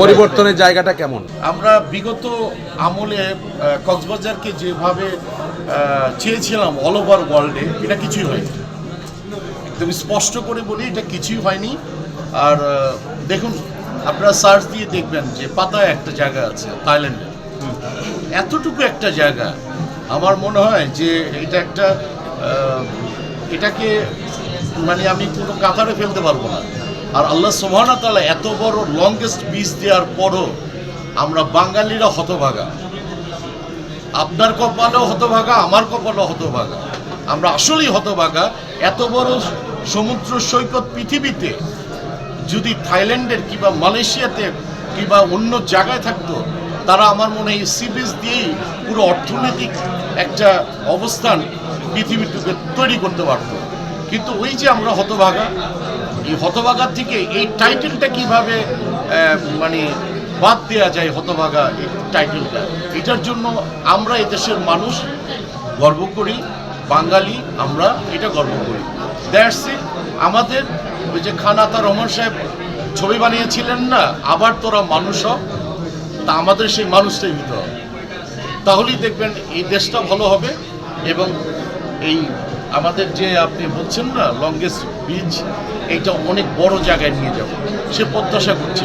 পরিবর্তনের জায়গাটা কেমন? আমরা বিগত আমলে কক্সবাজারকে যেভাবে চেয়েছিলাম অল ওভার ওয়ার্ল্ডে এটা কিছুই হয়নি। একদম স্পষ্ট করে বলি, এটা কিছুই হয়নি। আর দেখুন, আপনারা সার্চ দিয়ে দেখবেন যে পাতায় একটা জায়গা আছে, থাইল্যান্ডে। এতটুকু একটা জায়গা, আমার মনে হয় যে এটা একটা এটাকে মানে আমি কোনো কাতারে ফেলতে পারব না। আর আল্লাহ সোহানা তালা এত বড় লংগেস্ট বিচ দেওয়ার পরও আমরা বাঙালিরা হতভাগা। আপনার কপালেও হতভাগা, আমার কপালেও হতভাগা। আমরা আসলেই হতভাগা। এত বড় সমুদ্র সৈকত পৃথিবীতে যদি থাইল্যান্ডের কিংবা মালয়েশিয়াতে কিংবা অন্য জায়গায় থাকতো, তারা আমার মনে হয় সি বিচ দিয়েই পুরো অর্থনৈতিক একটা অবস্থান পৃথিবীটুকে তৈরি করতে পারতো। কিন্তু ওই যে আমরা হতভাগা এই হতভাগার থেকে এই টাইটেলটা কীভাবে মানে বাদ দেওয়া যায় হতভাগা এই টাইটেলটা? এটার জন্য আমরা এদেশের মানুষ গর্ব করি বাঙালি আমরা এটা গর্ব করি। ইট আমাদের ওই যে খানাতা রহমান সাহেব ছবি বানিয়েছিলেন না আবার তোরা মানুষ হ, তা আমাদের সেই মানুষটাই হতে হবে। তাহলেই দেখবেন এই দেশটা ভালো হবে এবং এই আমাদের যে আপনি বলছেন না লংগেস্ট ব্রিজ এইটা অনেক বড় জায়গায় নিয়ে যাব। সে প্রত্যাশা করছি।